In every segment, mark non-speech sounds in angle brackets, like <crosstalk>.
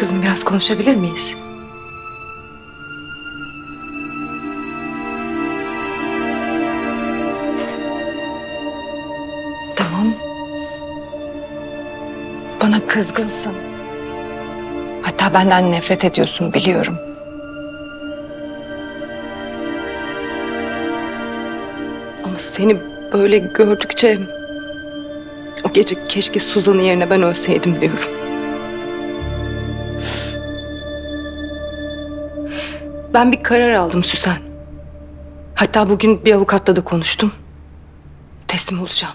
Kızım biraz konuşabilir miyiz? Tamam. Bana kızgınsın. Hatta benden nefret ediyorsun biliyorum. Ama seni böyle gördükçe o gece keşke Suzan'ın yerine ben ölseydim diyorum. Ben bir karar aldım Süsen. Hatta bugün bir avukatla da konuştum. Teslim olacağım.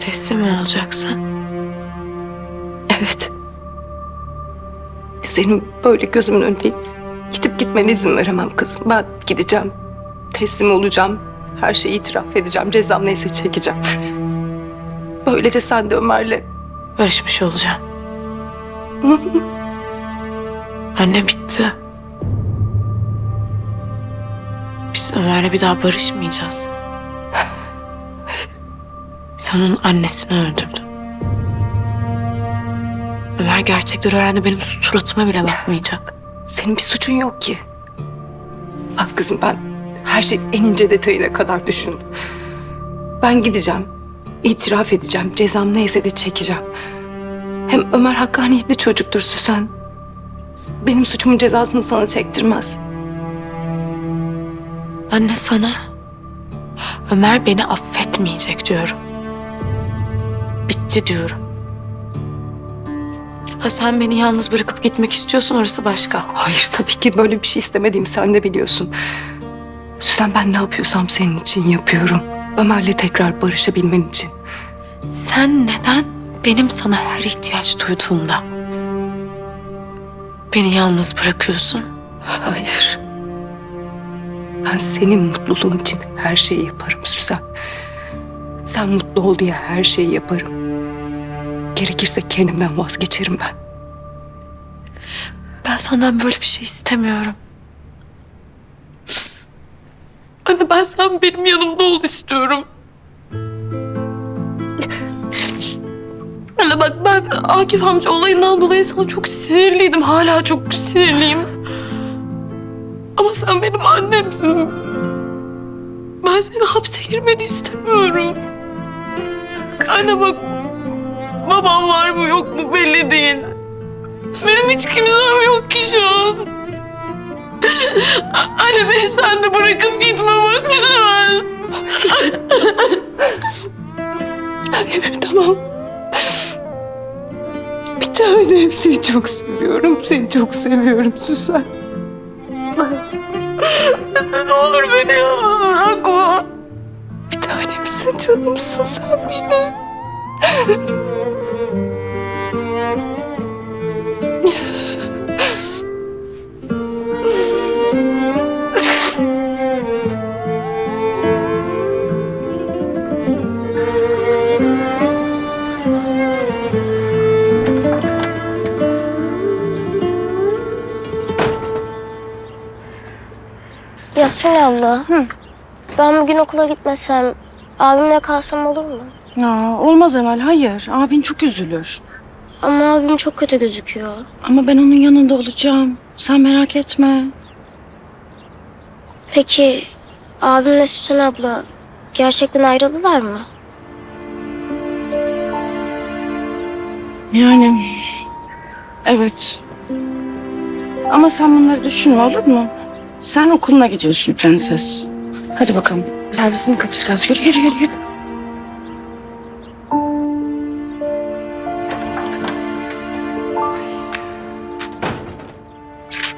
Teslim mi olacaksın? Senin böyle gözümün önünde gidip gitmene izin veremem kızım. Ben gideceğim. Teslim olacağım. Her şeyi itiraf edeceğim. Cezam neyse çekeceğim. Böylece sen de Ömer'le Barışmış olacağım. <laughs> Anne bitti. Biz Ömer'le bir daha barışmayacağız. Sen onun annesini öldürdün. Ömer gerçekleri öğrendi benim suratıma bile bakmayacak. senin bir suçun yok ki. Bak kızım ben her şey en ince detayına kadar düşündüm. Ben gideceğim. itiraf edeceğim. Cezam neyse de çekeceğim. Hem Ömer hakkaniyetli çocuktur Süsen. Benim suçumun cezasını sana çektirmez. Anne sana Ömer beni affetmeyecek diyorum. Bitti diyorum. Ha sen beni yalnız bırakıp gitmek istiyorsun orası başka. Hayır tabii ki böyle bir şey istemediğimi sen de biliyorsun. Süsen ben ne yapıyorsam senin için yapıyorum. Ömer'le tekrar barışabilmen için. Sen neden benim sana her ihtiyaç duyduğumda beni yalnız bırakıyorsun? Hayır. Ben senin mutluluğun için her şeyi yaparım Süsen. Sen mutlu ol diye her şeyi yaparım. Gerekirse kendimden vazgeçerim ben. Ben senden böyle bir şey istemiyorum. Anne ben sen benim yanımda ol istiyorum. Anne bak ben Akif amca olayından dolayı sana çok sinirliydim. Hala çok sinirliyim. Ama sen benim annemsin. Ben senin hapse girmeni istemiyorum. Anne bak babam var mı yok mu belli değil. Benim hiç kimsem yok ki şu an. Anne beni sen de bırakıp gitme bak lütfen. Hayır tamam. Bir tane seni çok seviyorum. Seni çok seviyorum Süsen. ne olur beni yalnız bırakma. Bir tanemsin canımsın sen benim. Yasmin abla. Ben bugün okula gitmesem, abimle kalsam olur mu? Ya olmaz Emel hayır. Abin çok üzülür. Ama abim çok kötü gözüküyor. Ama ben onun yanında olacağım. Sen merak etme. Peki abimle Süsen abla gerçekten ayrıldılar mı? Yani evet. Ama sen bunları düşünme olur mu? Sen okuluna gidiyorsun prenses. Hadi bakalım. Servisini kaçıracağız. Yürü yürü yürü. yürü.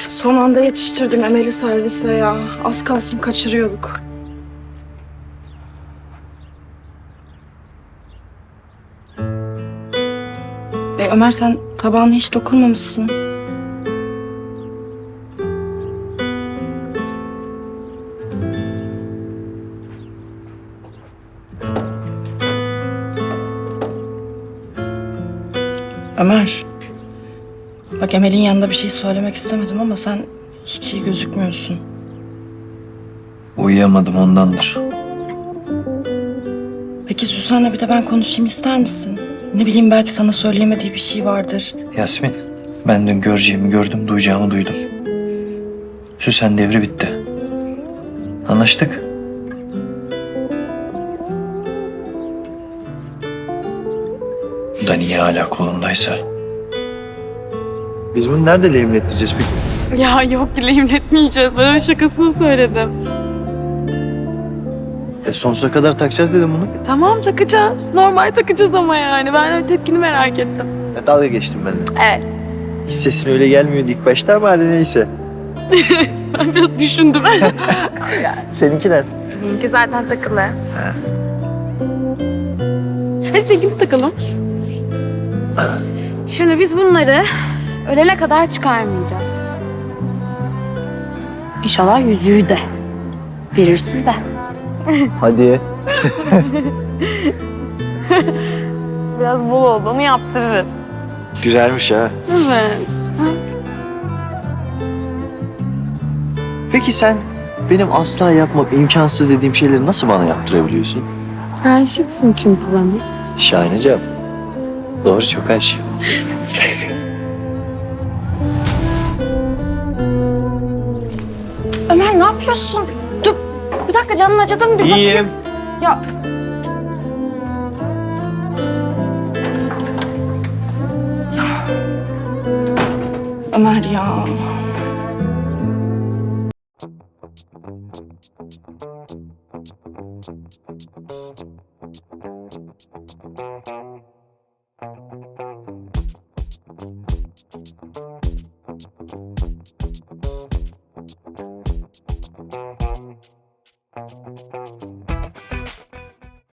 Son anda yetiştirdim Emel'i servise ya. Az kalsın kaçırıyorduk. E Ömer sen tabağına hiç dokunmamışsın. Ömer. Bak Emel'in yanında bir şey söylemek istemedim ama sen hiç iyi gözükmüyorsun. Uyuyamadım ondandır. Peki Süsen'le bir de ben konuşayım ister misin? Ne bileyim belki sana söyleyemediği bir şey vardır. Yasmin, ben dün göreceğimi gördüm, duyacağımı duydum. Süsen devri bitti. Anlaştık. Da niye hala kolundaysa? Biz bunu nerede lehimlettireceğiz peki? Ya yok lehimletmeyeceğiz. Ben öyle şakasını söyledim. E sonsuza kadar takacağız dedim bunu. Tamam takacağız. Normal takacağız ama yani. Ben öyle tepkini merak ettim. Ya dalga geçtim benimle. Evet. Hiç sesin öyle gelmiyordu ilk başta ama hadi neyse. <laughs> Ben biraz düşündüm. <laughs> Seninkiler. Benimki zaten takılı. Hadi seninkini takalım. Şimdi biz bunları ölene kadar çıkarmayacağız. İnşallah yüzüğü de verirsin de. <laughs> Hadi. <laughs> Biraz bol olduğunu yaptırırız. Güzelmiş ha. Evet. Peki sen benim asla yapmam imkansız dediğim şeyleri nasıl bana yaptırabiliyorsun? Aşıksın çünkü bana. Şahane cevap. Doğru çok aşık. Ömer ne yapıyorsun? Dur bir dakika canın acıdı mı? Bir İyiyim. Ya Ömer ya.